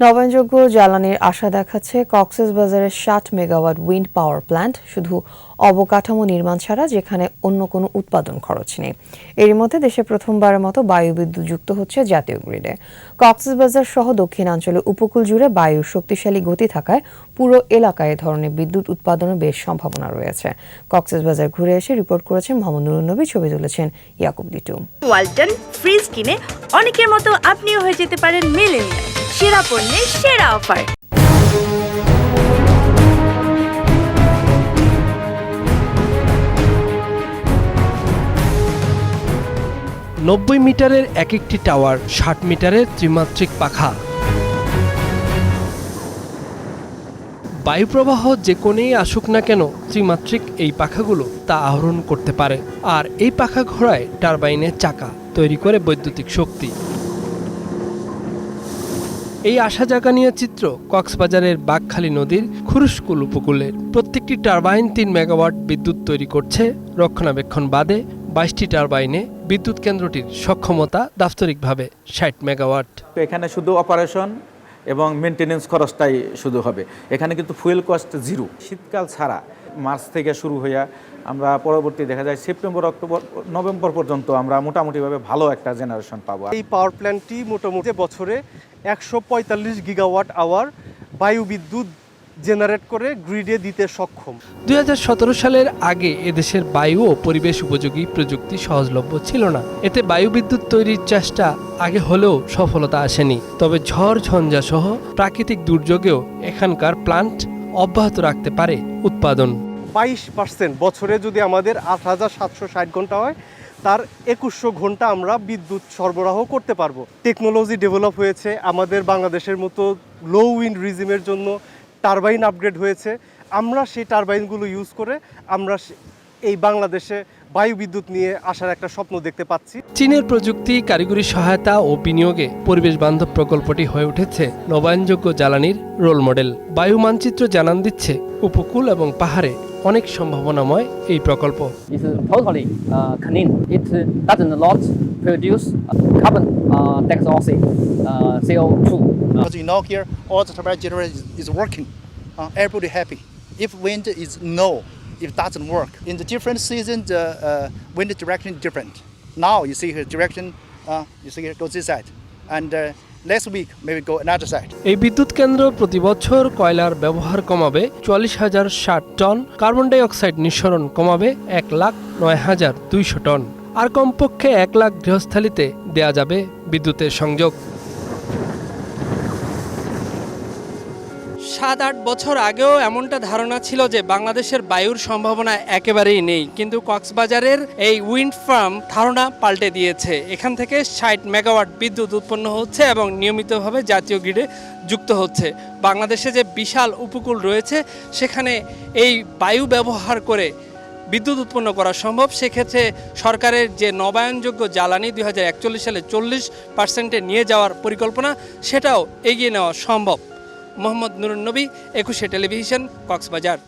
নবায়নযোগ্য জ্বালানির আশা দেখাচ্ছে কক্সবাজারের ষাট মেগাওয়াট উইন্ড পাওয়ার প্ল্যান্ট, শুধু অবকাঠামো নির্মাণ ছাড়া যেখানে অন্য কোনো উৎপাদন খরচ নেই। এর মধ্যে দেশে প্রথমবারের মতো বায়ু বিদ্যুৎ যুক্ত হচ্ছে জাতীয় গ্রিডে। কক্সবাজার সহ দক্ষিণাঞ্চলের উপকূল জুড়ে বায়ুর শক্তিশালী গতি থাকায় পুরো এলাকায় ধরনের বিদ্যুৎ উৎপাদনের বেশ সম্ভাবনা রয়েছে। কক্সবাজার ঘুরে এসে রিপোর্ট করেছেন মোহাম্মদ নুরুন্নবী ছবি তুলেছেন ইয়াকুব লিটু। ওয়ালটন ফ্রিজ কিনে অনেকের মতো আপনিও হয়ে যেতে পারেন মেলেনিয়া সেরা পণ্যের সেরা অফার। নব্বই মিটারের এক একটি টাওয়ার, ষাট মিটারের ত্রিমাত্রিক পাখা। বায়ুপ্রবাহ যে কোণেই আসুক না কেন, ত্রিমাত্রিক এই পাখাগুলো তা আহরণ করতে পারে। আর এই পাখা ঘোড়ায় টারবাইনের চাকা তৈরি করে বৈদ্যুতিক শক্তি। এই আশা জাগানীয় চিত্র কক্সবাজারের বাঘখালী নদীর খুরুশকুল উপকূলের প্রত্যেকটি টারবাইন তিন মেগাওয়াট বিদ্যুৎ তৈরি করছে। রক্ষণাবেক্ষণ বাদে বাইশটি টারবাইনে বিদ্যুৎ কেন্দ্রটির সক্ষমতা দাপ্তরিকভাবে ষাট মেগাওয়াট। এখানে শুধু অপারেশন এবং মেনটেনেন্স খরচটাই শুধু হবে। এখানে কিন্তু ফুয়েল কস্ট জিরো। শীতকাল ছাড়া মার্চ থেকে শুরু হইয়া আমরা পরবর্তী দেখা যায় সেপ্টেম্বর অক্টোবর নভেম্বর পর্যন্ত আমরা মোটামুটিভাবে ভালো একটা জেনারেশন পাবো। এই পাওয়ার প্ল্যান্টটি মোটামুটি বছরে একশো পঁয়তাল্লিশ গিগাওয়াট আওয়ার বায়ু বিদ্যুৎ জেনারেট করে গ্রিডে দিতে সক্ষম। দুই হাজার সতেরো সালের আগে এদেশের বায়ু ও পরিবেশ উপযোগী প্রযুক্তি সহজলভ্য ছিল না। এতে বায়ু বিদ্যুৎ তৈরির চেষ্টা আগে হলেও সফলতা আসেনি। তবে ঝড় ঝঞ্ঝা সহ প্রাকৃতিক দুর্যোগেও এখানকার প্লান্ট অব্যাহত রাখতে পারে উৎপাদন। বাইশ পার্সেন্ট বছরে যদি আমাদের আট হাজার সাতশো ষাট ঘণ্টা হয়, তার একুশশো ঘণ্টা আমরা বিদ্যুৎ সরবরাহ করতে পারব। টেকনোলজি ডেভেলপ হয়েছে, আমাদের বাংলাদেশের মতো লো উইন্ড রিজিমের জন্য টারবাইন আপগ্রেড হয়েছে। আমরা সেই টারবাইনগুলো ইউজ করে আমরা এই বাংলাদেশে বায়ু বিদ্যুৎ নিয়ে আসার একটা স্বপ্ন দেখতে পাচ্ছি। চীনের প্রযুক্তি কারিগরি সহায়তা ও বিনিয়োগে পরিবেশ বান্ধব প্রকল্পটি হয়ে উঠেছে নবায়নযোগ্য জ্বালানির রোল মডেল। বায়ু মানচিত্র জানান দিচ্ছে উপকূল এবং পাহাড়ে অনেক সম্ভাবনাময় এই প্রকল্প। Uh, everybody happy. If wind is no, it doesn't work. In the different seasons, the uh, wind direction is different. Now you see here direction, uh, you see here goes this side. And uh, next week, maybe go another side. এই বিদ্যুৎ কেন্দ্র প্রতি বছর কয়লার ব্যবহার কমাবে চুয়াল্লিশ হাজার ষাট টন কার্বন ডাই অক্সাইড নিঃসরণ কমাবে এক লাখ নয় হাজার দুইশো টন আর কমপক্ষে এক লাখ গৃহস্থালিতে দেয়া যাবে বিদ্যুতের সংযোগ সাত আট বছর আগেও এমনটা ধারণা ছিল যে বাংলাদেশের বায়ুর সম্ভাবনা একেবারেই নেই। কিন্তু কক্সবাজারের এই উইন্ড ফার্ম ধারণা পাল্টে দিয়েছে। এখান থেকে ষাট মেগাওয়াট বিদ্যুৎ উৎপন্ন হচ্ছে এবং নিয়মিতভাবে জাতীয় গ্রিডে যুক্ত হচ্ছে। বাংলাদেশে যে বিশাল উপকূল রয়েছে, সেখানে এই বায়ু ব্যবহার করে বিদ্যুৎ উৎপন্ন করা সম্ভব। সেক্ষেত্রে সরকারের যে নবায়নযোগ্য জ্বালানি দু হাজার একচল্লিশ সালে চল্লিশ পার্সেন্টে নিয়ে যাওয়ার পরিকল্পনা, সেটাও এগিয়ে নেওয়া সম্ভব। মোহাম্মদ নুরুন নবী একুশে টেলিভিশন কক্সবাজার।